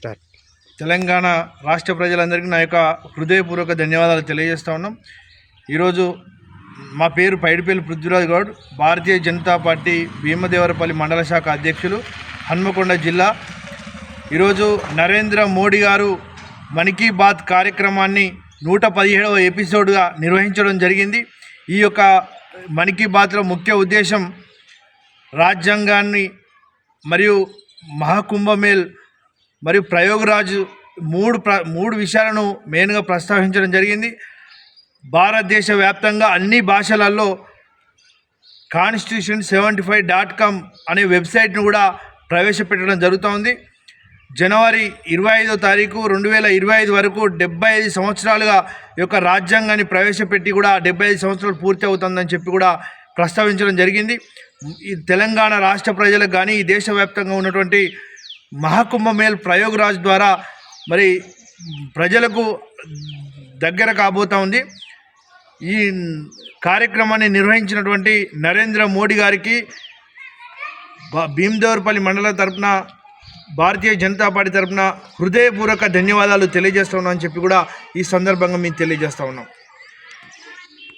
Start Telangana రాష్ట్ర ప్రజలందరికీ నా యొక్క హృదయపూర్వక ధన్యవాదాలు తెలియజేస్తా ఉన్నాం. ఈరోజు మా పేరు పైడిపల్లి పృథ్వీరాజ్ గౌడ్ భారతీయ జనతా పార్టీ భీమదేవరపల్లి మండల శాఖ అధ్యక్షులు హన్మకొండ జిల్లా. ఈరోజు నరేంద్ర మోడీ గారు మన్ కీ బాత్ కార్యక్రమాన్ని నూట పదిహేడవ ఎపిసోడ్గా నిర్వహించడం జరిగింది. ఈ యొక్క మన్ కీ బాత్లో ముఖ్య ఉద్దేశం రాజ్యాంగాన్ని మరియు మహాకుంభమేల్ మరియు ప్రయోగరాజు మూడు ప్ర మూడు విషయాలను మెయిన్గా ప్రస్తావించడం జరిగింది. భారతదేశ వ్యాప్తంగా అన్ని భాషలలో constitution seventy five dot com అనే వెబ్సైట్ను కూడా ప్రవేశపెట్టడం జరుగుతోంది. జనవరి ఇరవై ఐదో తారీఖు రెండు వేల ఇరవై ఐదు వరకు డెబ్బై ఐదు సంవత్సరాలుగా యొక్క రాజ్యాంగాన్ని ప్రవేశపెట్టి కూడా డెబ్బై ఐదు సంవత్సరాలు పూర్తి అవుతుందని చెప్పి కూడా ప్రస్తావించడం జరిగింది. ఈ తెలంగాణ రాష్ట్ర ప్రజలకు కానీ ఈ దేశవ్యాప్తంగా ఉన్నటువంటి మహాకుంభమేల్ ప్రయోగరాజ్ ద్వారా మరి ప్రజలకు దగ్గర కాబోతా ఉంది. ఈ కార్యక్రమాన్ని నిర్వహించినటువంటి నరేంద్ర మోడీ గారికి భీమదేవరపల్లి మండలం తరపున భారతీయ జనతా పార్టీ తరపున హృదయపూర్వక ధన్యవాదాలు తెలియజేస్తా ఉన్నాం అని చెప్పి కూడా ఈ సందర్భంగా మేము తెలియజేస్తా ఉన్నాం.